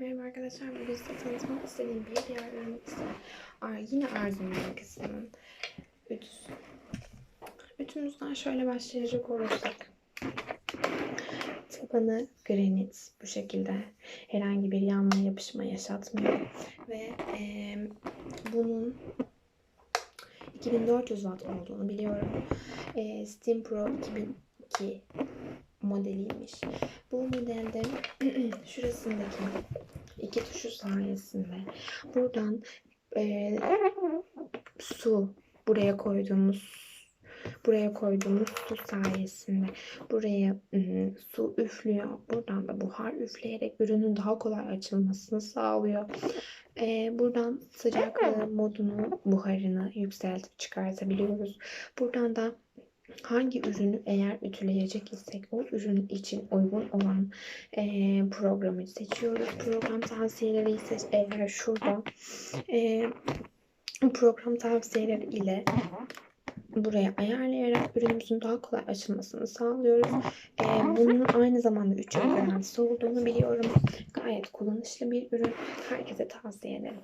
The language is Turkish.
Merhaba arkadaşlar. Bugün size tanıtmak istediğim bir diğer ürün ise yine Arzu markasının ütüsü. Ütümüzden şöyle başlayacak olursak. Tabanı granit bu şekilde herhangi bir yanma yapışma yaşatmıyor ve eee, bunun 2400 watt olduğunu biliyorum. Eee, Steam Pro 2002 modeliymiş. Bu modelde şurasındaki iki tuşu sayesinde buradan e, su buraya koyduğumuz buraya koyduğumuz su sayesinde buraya ım, su üflüyor. Buradan da buhar üfleyerek ürünün daha kolay açılmasını sağlıyor. E, buradan sıcaklığı modunu buharını yükseltip çıkartabiliyoruz. Buradan da hangi ürünü eğer ütüleyecek isek o ürün için uygun olan eee, programı seçiyoruz. Program tavsiyeleri ise eğer şurada eee, program tavsiyeleri ile buraya ayarlayarak ürünümüzün daha kolay açılmasını sağlıyoruz. Eee, bunun aynı zamanda 3 yıl garantisi olduğunu biliyorum. Gayet kullanışlı bir ürün. Herkese tavsiye ederim.